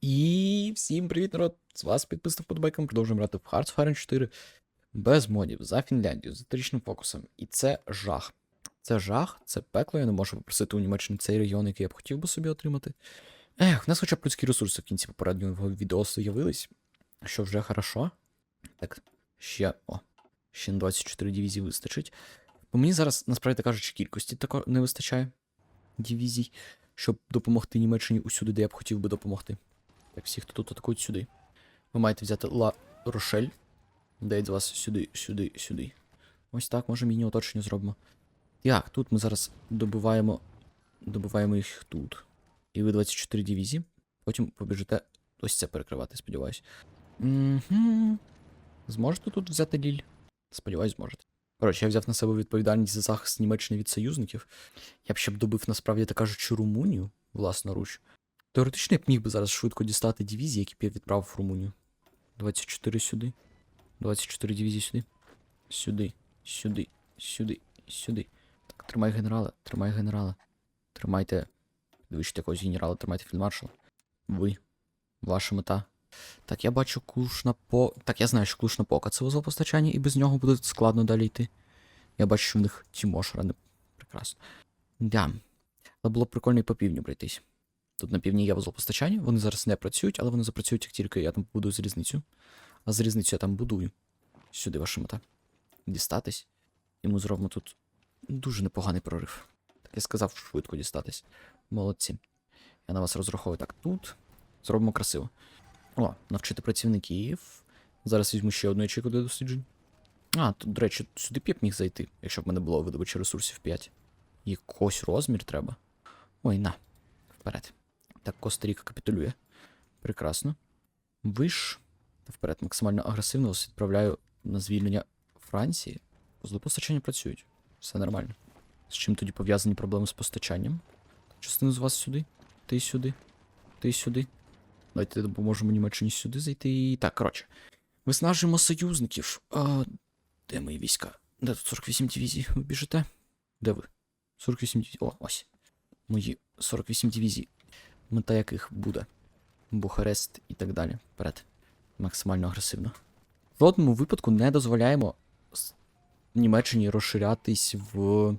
І всім привіт, народ! З вас підписник подбайком. Продовжуємо грати в Hearts of Iron 4 без модів за Фінляндію, з трічним фокусом. І це жах. Це жах, це пекло. Я не можу попросити у Німеччині цей регіон, який я б хотів би собі отримати. Ех, у нас хоча б людські ресурси в кінці попереднього відео з'явились, що вже хорошо. Так, ще. О, ще на 24 дивізії вистачить. Бо мені зараз, насправді кажучи, кількості тако не вистачає дивізій, щоб допомогти Німеччині усюди, де я б хотів би допомогти. Так, всі, хто тут атакують сюди. Ви маєте взяти Ла Рошель. Дейт з вас сюди, сюди, сюди. Ось так, може міні оточення зробимо. Так, тут ми зараз добиваємо. Добиваємо їх тут. І ви 24 дивізії. Потім побіжите ось це перекривати, сподіваюсь. Угу. Зможете тут взяти ліль? Сподіваюсь, зможете. Коротше, я взяв на себе відповідальність за захист Німеччини від союзників. Я б ще б добив, насправді так кажучи, Румунію, власноруч. Теоретично я б міг би зараз швидко дістати дивізії, які б я відправив в Румунію. 24 сюди. 24 дивізії сюди. Сюди, сюди, сюди, сюди. Так, тримай генерала, тримай генерала. Тримайте. Вищите якогось генерала, тримайте фільдмаршала. Ви. Ваша мета. Так, я бачу клушна по. Так, я знаю, що клушна пока це вузол постачання, і без нього буде складно далі йти. Я бачу, що в них Тімошера не прекрасно. Да. Але було б прикольно і по півдню пройтись. Тут на півдні є вузол постачання, вони зараз не працюють, але вони запрацюють, як тільки я там буду з різницю. А з різницю я там будую. Сюди ваша мета. Дістатись. І ми зробимо тут дуже непоганий прорив. Так я сказав, швидко дістатись. Молодці. Я на вас розраховую так тут. Зробимо красиво. О, навчити працівників. Зараз візьму ще одну ячейку для досліджень. А, тут, до речі, сюди б я міг зайти, якщо б мене було видобичі ресурсів 5. Якось розмір треба. Ой, на. Вперед. Так, Коста-Ріка капітулює. Прекрасно. Ви ж. Та вперед, максимально агресивно вас відправляю на звільнення Франції. Вузли постачання працюють. Все нормально. З чим тоді пов'язані проблеми з постачанням? Частину з вас сюди, ти сюди, ти сюди. Давайте допоможемо Німеччині сюди зайти. Так, коротше. Виснажуємо союзників. А, де мої війська? Де тут 48 дивізій? Ви біжите? Де ви? 48 дивізій. О, ось. Мої 48 дивізій. Мета яких буде. Бухарест і так далі. Вперед. Максимально агресивно. В жодному випадку не дозволяємо Німеччині розширятись в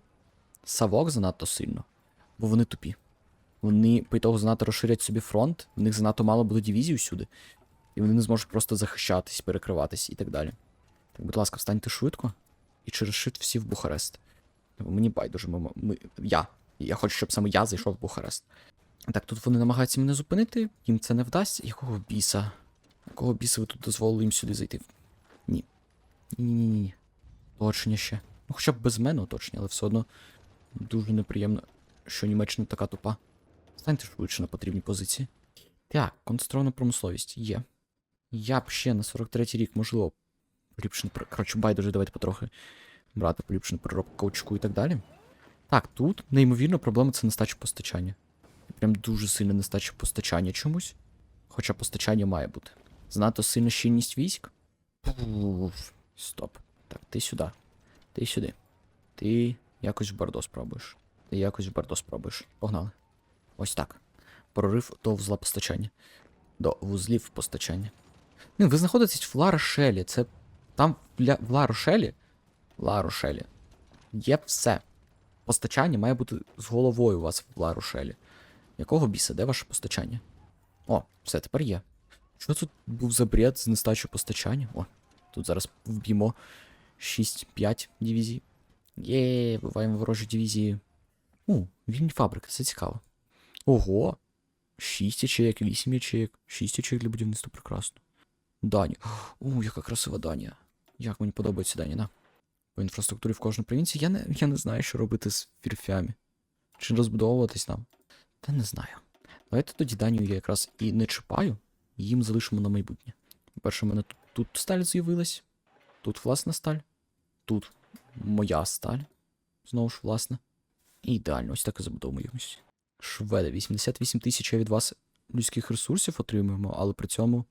Савок занадто сильно, бо вони тупі. Вони по того занадто розширять собі фронт, в них занадто мало буде дивізій усюди, і вони не зможуть просто захищатись, перекриватись і так далі. Так, будь ласка, встаньте швидко і через шит всі в Бухарест. Мені байдуже, ми, ми, я. Я хочу, щоб саме я зайшов в Бухарест. Так, тут вони намагаються мене зупинити, їм це не вдасться. Якого біса? Якого біса ви тут дозволили їм сюди зайти? Ні. Ні-ні-ні. Оточення ще. Ну, хоча б без мене оточення, але все одно дуже неприємно, що Німеччина така тупа. Станьте швидше на потрібні позиції. Так, концентрована промисловість є. Я б ще на 43-й рік, можливо, поліпшений. Коротше, байдуже, давайте потрохи брати поліпшену переробку каучку і так далі. Так, тут неймовірно проблема це нестача постачання. Прям дуже сильна нестача постачання чомусь. Хоча постачання має бути. Занадто сильна щільність військ. Стоп. Так, ти сюди. Ти сюди. Ти якось в Бордо спробуєш. Ти якось в Бордо спробуєш. Погнали. Ось так. Прорив до вузла постачання. До вузлів постачання. Ну, ви знаходитесь в Ла-Рошелі. Це там в Ла-Рошелі. Ла-Рошелі. Є все. Постачання має бути з головою у вас в Ла-Рошелі. Якого біса? Де ваше постачання? О, все, тепер є. Що тут був за бред з нестачою постачання? О, тут зараз вб'ємо 6-5 дивізій. Є, вбиваємо ворожі дивізії. У, вільні фабрики, це цікаво. Ого! 6 ячеек, 8 ячеек, 6 ячеек для будівництва прекрасно. Данія. О, яка красива Данія. Як мені подобається Данія, на. По інфраструктурі в кожній провінції я не, я не знаю, що робити з фірфями. Чи розбудовуватись нам? Та не знаю. Давайте тоді Данію я якраз і не чіпаю, їм залишимо на майбутнє. По-перше, у мене тут, тут сталь з'явилась. Тут власна сталь. Тут моя сталь. Знову ж власна. І ідеально, ось так і забудовуємось. Шведи, 88 тисяч я від вас людських ресурсів отримуємо, але при цьому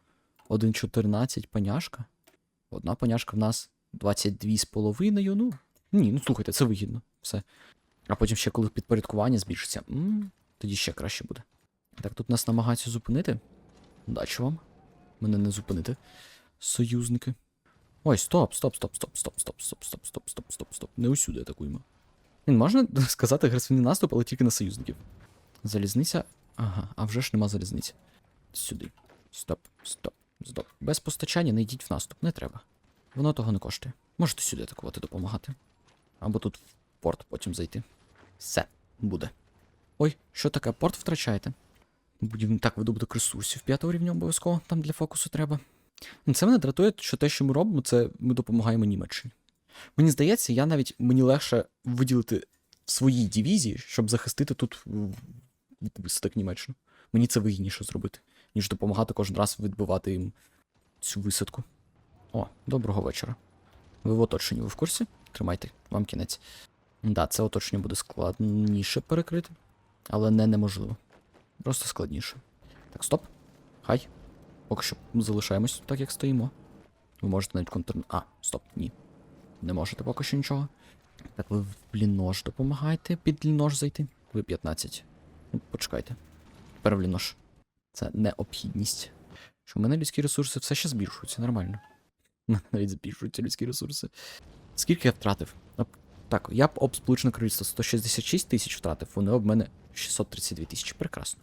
1,14 паняшка. Одна паняшка в нас 22,5. Ну. Ні, ну слухайте, це вигідно. Все. А потім ще коли підпорядкування збільшиться, м тоді ще краще буде. Так, тут нас намагаються зупинити. Удачі вам. Мене не зупинити. Союзники. Ой, стоп, стоп, стоп, стоп, стоп, стоп, стоп, стоп, стоп, стоп, стоп, стоп. Не усюди атакуємо. Він можна сказати агресивний наступ, але тільки на союзників. Залізниця. Ага, а вже ж нема залізниці. Сюди. Стоп, стоп, стоп. Без постачання не йдіть в наступ, не треба. Воно того не коштує. Можете сюди атакувати, допомагати. Або тут в порт потім зайти. Все, буде. Ой, що таке? Порт втрачаєте? Будемо так видобуток ресурсів п'ятого рівня обов'язково, там для фокусу треба. Ну, Це мене дратує, що те, що ми робимо, це ми допомагаємо Німеччині. Мені здається, я навіть мені легше виділити в своїй дивізії, щоб захистити тут м, висадок Німеччину. Мені це вигідніше зробити, ніж допомагати кожен раз відбивати їм цю висадку. О, доброго вечора. Ви в оточенні, ви в курсі? Тримайте, вам кінець. Да, це оточення буде складніше перекрити, але не неможливо. Просто складніше. Так, стоп. Хай. Поки що залишаємось так, як стоїмо. Ви можете навіть контр... А, стоп, ні. Не можете поки що нічого. Так, ви в лінож допомагаєте під лінож зайти. Ви 15. Ну, почекайте. Тепер в лінож. Це необхідність. Що в мене людські ресурси все ще збільшуються, нормально. Навіть збільшуються людські ресурси. Скільки я втратив? Так, я б об Сполучене Королівство 166 тисяч втратив, вони об мене 632 тисячі. Прекрасно.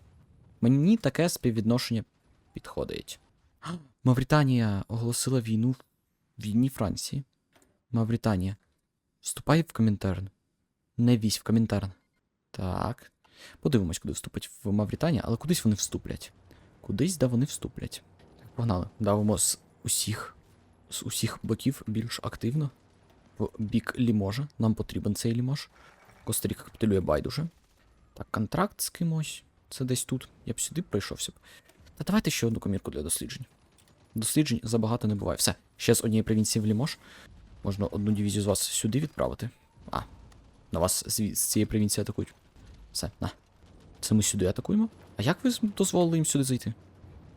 Мені таке співвідношення підходить. Мавританія оголосила війну в війні Франції. Мавританія. Вступай в Комінтерн. Не візь в Комінтерн. Так. Подивимось, куди вступить в Мавританія, але кудись вони вступлять. Кудись, да вони вступлять. Так, погнали. Давимо з усіх з усіх боків більш активно. В бік Ліможа. Нам потрібен цей Лімож. Костаріка капітулює байдуже. Так, контракт з кимось. Це десь тут. Я б сюди пройшовся б. Та давайте ще одну комірку для досліджень. Досліджень забагато не буває. Все, ще з однієї провінції в Лімож. Можна одну дивізію з вас сюди відправити. А, на вас з, з цієї провінції атакують. Все, на. Це ми сюди атакуємо? А як ви дозволили їм сюди зайти?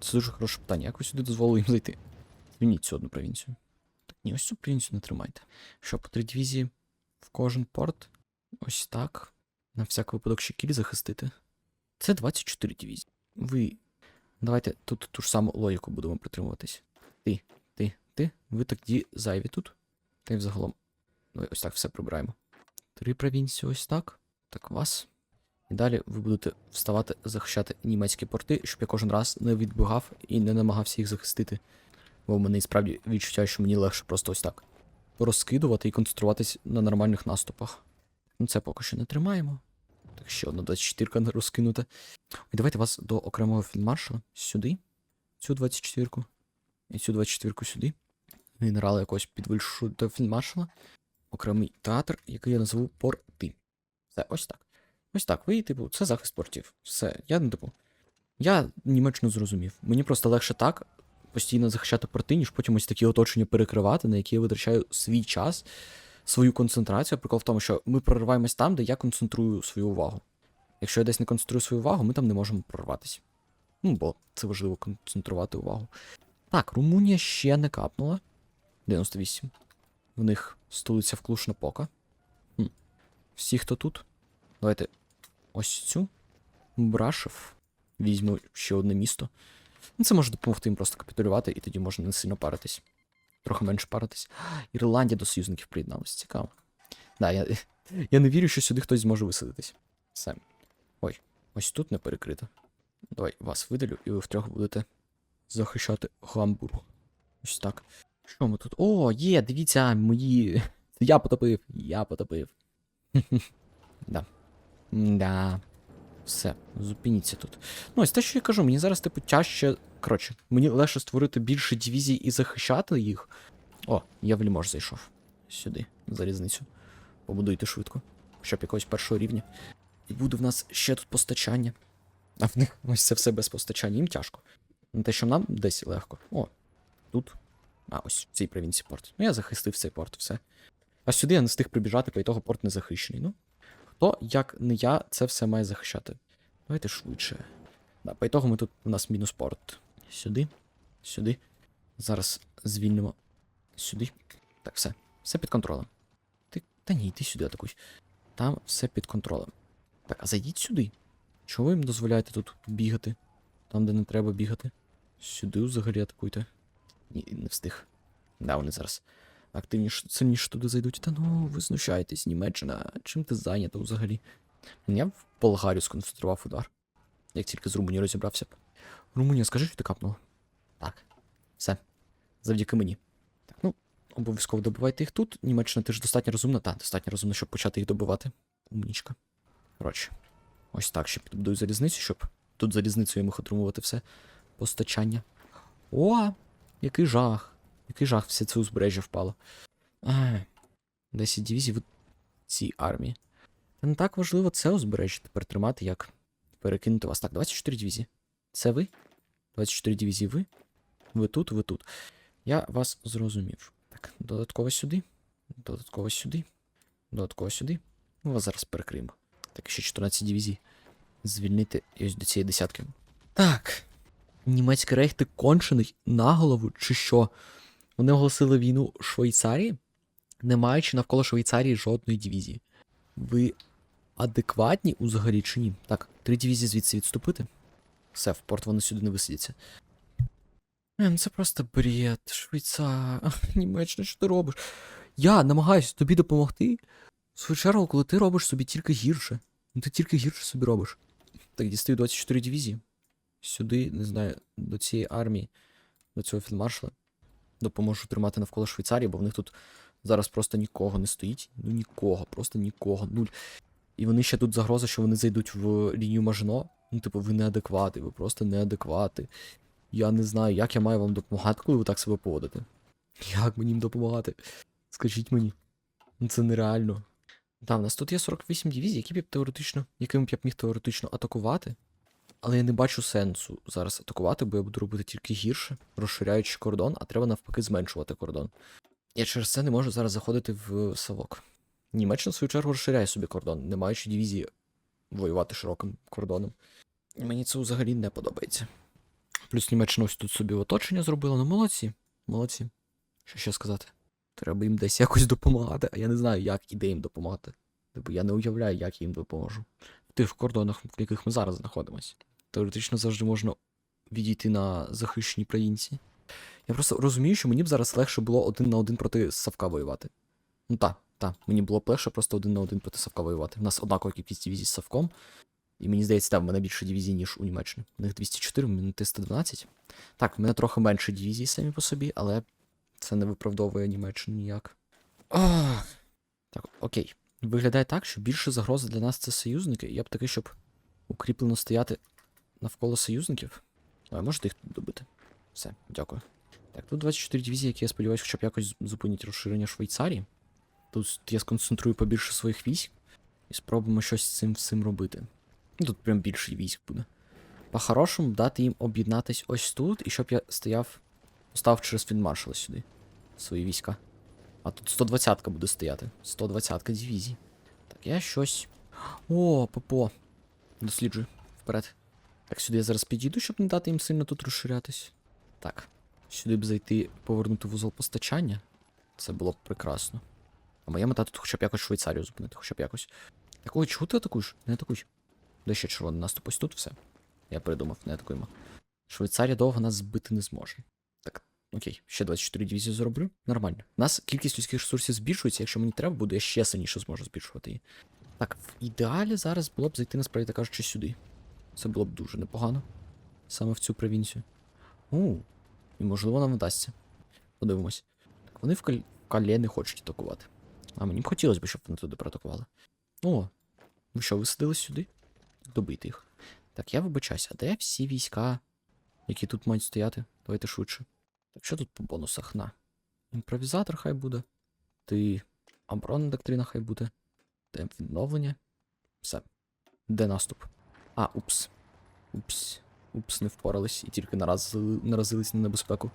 Це дуже хороше питання. Як ви сюди дозволили їм зайти? Звільніть цю одну провінцію. Так, ні, ось цю провінцію не тримайте. Що, по три дивізії в кожен порт? Ось так. На всяк випадок ще кіль захистити. Це 24 дивізії. Ви. Давайте тут ту ж саму логіку будемо притримуватись. Ти, ти, ти. Ви тоді зайві тут. Та й взагалом. Давай ось так все прибираємо. Три провінції, ось так. Так, вас. І далі ви будете вставати, захищати німецькі порти, щоб я кожен раз не відбігав і не намагався їх захистити. Бо в мене і справді відчуття, що мені легше просто ось так порозкидувати і концентруватись на нормальних наступах. Ну це поки що не тримаємо. Так ще одна 24 не розкинута. Ой, давайте вас до окремого фільмаршала сюди. Цю 24-ку. І цю 24-ку сюди. Генерала якогось підвищу до фільмаршала. Окремий театр, який я назву порти. Все, ось так. Ось так. Ви, типу, це захист портів. Все. Я не типу. Я Німеччину зрозумів. Мені просто легше так постійно захищати порти, ніж потім ось такі оточення перекривати, на які я витрачаю свій час, свою концентрацію. Прикол в тому, що ми прориваємось там, де я концентрую свою увагу. Якщо я десь не концентрую свою увагу, ми там не можемо прорватися. Ну, бо це важливо концентрувати увагу. Так, Румунія ще не капнула. 98. В них столиця вклушна пока. Хм. Всі, хто тут. Давайте ось цю. Брашев. Візьму ще одне місто. Ну, це може допомогти їм просто капітулювати, і тоді можна не сильно паритись. Трохи менше паритись. Ірландія до союзників приєдналась. Цікаво. Да, я, я не вірю, що сюди хтось зможе висадитись. Все. Ой, ось тут не перекрито. Давай вас видалю, і ви втрьох будете захищати Гамбург. Ось так. Що ми тут? О, є, дивіться, мої. Я потопив, я потопив. да. Да. Все, зупиніться тут. Ну, ось те, що я кажу, мені зараз, типу, тяжче. Коротше, мені легше створити більше дивізій і захищати їх. О, я в Лімож зайшов. Сюди, залізницю. Побудуйте швидко. Щоб якогось першого рівня. І буде в нас ще тут постачання. А в них ось це все без постачання, їм тяжко. Не те, що нам десь легко. О, тут. А, ось в цій провінції порт. Ну, я захистив цей порт, все. А сюди я не встиг прибіжати, по ітогу порт не захищений. Ну, хто, як не я, це все має захищати. Давайте швидше. Да, по ми тут у нас мінус порт. Сюди, сюди. Зараз звільнимо сюди. Так, все. Все під контролем. Ти. Та ні, йди сюди атакуй. Там все під контролем. Так, а зайдіть сюди. Чого ви їм дозволяєте тут бігати? Там, де не треба бігати. Сюди взагалі атакуйте. Ні, не встиг. Да, вони зараз активніше, сильніше туди зайдуть. Та ну, ви знущаєтесь, Німеччина. Чим ти зайнята взагалі? Я в Болгарію сконцентрував удар. Як тільки з Румунією розібрався б. Румунія, скажи, що ти капнула? Так. Все. Завдяки мені. Так, ну, обов'язково добивайте їх тут. Німеччина, ти ж достатньо розумна. Так, достатньо розумна, щоб почати їх добивати. Умнічка. Коротше. Ось так, ще підбудую залізницю, щоб тут залізницею я міг отримувати все постачання. О, який жах. Який жах, все це узбережжя впало. А, 10 дивізій в цій армії. Та не так важливо це узбережжя тепер тримати, як перекинути вас. Так, 24 дивізії. Це ви? 24 дивізії ви? Ви тут, ви тут. Я вас зрозумів. Так, додатково сюди. Додатково сюди. Додатково сюди. Ми вас зараз перекриємо. Так, ще 14 дивізій. Звільнити ось до цієї десятки. Так. Німецький рейх, ти кончений на голову, чи що? Вони оголосили війну Швейцарії, не маючи навколо Швейцарії жодної дивізії. Ви адекватні взагалі чи ні? Так, три дивізії звідси відступити. Все, в порт вони сюди не висидяться. Ем, це просто бред, Швейцар. Німеччина, що ти робиш? Я намагаюся тобі допомогти. В свою чергу, коли ти робиш собі тільки гірше. Ну ти тільки гірше собі робиш. Так, дістаю 24 дивізії. Сюди, не знаю, до цієї армії, до цього фільмаршала. Допоможу тримати навколо Швейцарії, бо в них тут зараз просто нікого не стоїть. Ну нікого, просто нікого. Нуль. І вони ще тут загроза, що вони зайдуть в лінію Мажино. Ну, типу, ви неадеквати, ви просто неадеквати. Я не знаю, як я маю вам допомагати, коли ви так себе поводите. Як мені їм допомагати? Скажіть мені. Ну це нереально. Так, в нас тут є 48 дивізій, які б теоретично, якими б я б міг теоретично атакувати. Але я не бачу сенсу зараз атакувати, бо я буду робити тільки гірше, розширяючи кордон, а треба навпаки зменшувати кордон. Я через це не можу зараз заходити в Савок. Німеччина, в свою чергу, розширяє собі кордон, не маючи дивізії воювати широким кордоном. І мені це взагалі не подобається. Плюс Німеччина ось тут собі оточення зробила. Ну, молодці, молодці. Що ще сказати? Треба їм десь якось допомагати, а я не знаю, як і де їм допомагати. Тобто я не уявляю, як я їм допоможу. В тих кордонах, в яких ми зараз знаходимося. Теоретично завжди можна відійти на захищені країнці. Я просто розумію, що мені б зараз легше було один на один проти Савка воювати. Ну так, так, мені було б легше просто один на один проти Савка воювати. У нас однакова кількість дивізій з Савком. І мені здається, там в мене більше дивізій, ніж у Німеччини. У них 204, у мене 312. Так, в мене трохи менше дивізій самі по собі, але це не виправдовує Німеччину ніяк. Ах. Так, окей. Виглядає так, що більше загроза для нас це союзники. Я б такий, щоб укріплено стояти навколо союзників. А можете їх добити? Все, дякую. Так, тут 24 дивізії, які я сподіваюся, хоча б якось зупинять розширення Швейцарії. Тут я сконцентрую побільше своїх військ і спробуємо щось з цим всім робити. Ну, Тут прям більше військ буде. По-хорошому дати їм об'єднатись ось тут, і щоб я стояв, став через фінмаршала сюди. Свої війська. А тут 120-ка буде стояти. 120-ка дивізій. Так, я щось. О, Попо. Досліджую. Вперед. Так, сюди я зараз підійду, щоб не дати їм сильно тут розширятись. Так. Сюди б зайти, повернути вузол постачання. Це було б прекрасно. А моя мета тут хоча б якось Швейцарію зупинити, хоча б якось. Так, ой, чого ти атакуєш? Не атакуй. Де ще червоний наступ? Ось тут все. Я придумав, не атакуємо. Швейцарія довго нас збити не зможе. Так, окей, ще 24 дивізії зроблю. Нормально. У нас кількість людських ресурсів збільшується, якщо мені треба буде, я ще сильніше зможу збільшувати її. Так, в ідеалі зараз було б зайти, насправді кажучи, сюди. Це було б дуже непогано. Саме в цю провінцію. У, і можливо нам вдасться. Подивимось. Так, вони в Каль... Кале не хочуть атакувати. А мені б хотілося б, щоб вони туди проатакували. О, ви що, висадили сюди? Добити їх. Так, я вибачаюся, а де всі війська, які тут мають стояти? Давайте швидше. Так, що тут по бонусах? На. Імпровізатор хай буде. Ти. Оборонна доктрина хай буде. Темп відновлення. Все. Де наступ? А, упс. Упс. Упс, не впорались і тільки наразили, наразились на небезпеку.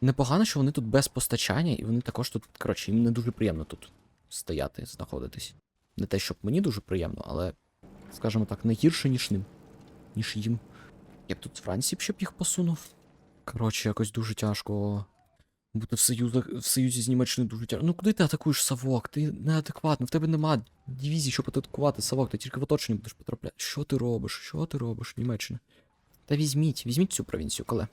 Непогано, що вони тут без постачання, і вони також тут, коротше, їм не дуже приємно тут стояти, знаходитись. Не те, щоб мені дуже приємно, але, скажімо так, не гірше, ніж ним. Ніж їм. Я б тут Франції б б їх посунув. Коротше, якось дуже тяжко. Бути в, союзах, в союзі з Німеччиною дуже тяжко. Ну куди ти атакуєш Савок? Ти неадекватно, в тебе нема дивізії, щоб атакувати Савок, ти тільки в оточенні будеш потрапляти. Що ти робиш? Що ти робиш, Німеччина? Та візьміть, візьміть цю провінцію, коли.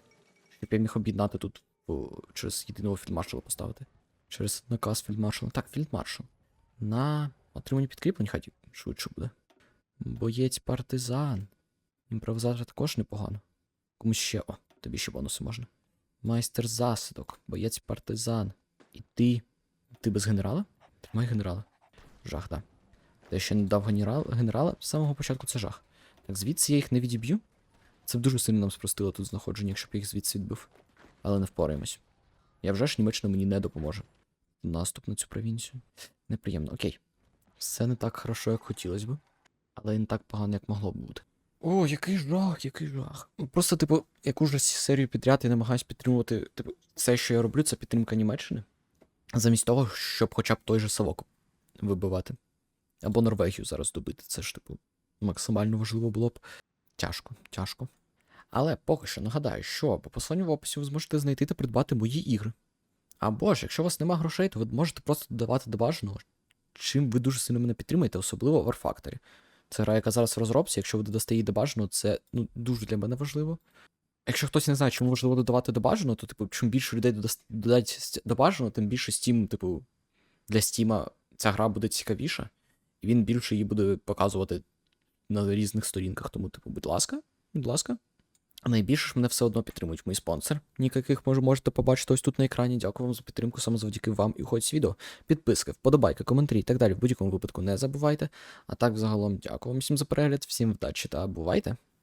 Щоб я міг об'єднати тут о, через єдиного фільдмаршала поставити. Через наказ фільдмаршала. Так, фільдмаршал. На отримання підкріплень хай швидше буде. Боєць партизан. Імпровізатор також непогано. Комусь ще. О, тобі ще бонуси можна. Майстер засідок, боєць партизан. І ти. Ти без генерала? Тримай генерала. Жах, да. Те, що не дав генерал, генерала з самого початку це жах. Так, звідси я їх не відіб'ю. Це б дуже сильно нам спростило тут знаходження, якщо б я їх звідси відбив. Але не впораємось. Я вже ж Німеччина мені не допоможе. Наступ на цю провінцію. Неприємно, окей. Все не так хорошо, як хотілося б. Але і не так погано, як могло б бути. О, який жах, який жах. Ну, Просто, типу, яку ж серію підряд я намагаюсь підтримувати. Типу, все, що я роблю, це підтримка Німеччини. Замість того, щоб хоча б той же Савок вибивати. Або Норвегію зараз добити. Це ж, типу, максимально важливо було б. Тяжко, тяжко. Але поки що нагадаю, що по посиланню в описі ви зможете знайти та придбати мої ігри. Або ж, якщо у вас нема грошей, то ви можете просто додавати до бажаного, чим ви дуже сильно мене підтримуєте, особливо в War Factory. Це гра, яка зараз в розробці, якщо ви додасте її до бажаного, це ну, дуже для мене важливо. Якщо хтось не знає, чому важливо додавати до бажаного, то, типу, чим більше людей додать до бажаного, тим більше Steam, типу, для Steam ця гра буде цікавіша, і він більше її буде показувати на різних сторінках. Тому, типу, будь ласка, будь ласка. Найбільше ж мене все одно підтримують мій спонсор, ніяких може, можете побачити ось тут на екрані. Дякую вам за підтримку саме завдяки вам і хоч відео. Підписки, вподобайки, коментарі і так далі. В будь-якому випадку не забувайте. А так, загалом, дякую вам всім за перегляд, всім вдачі та бувайте!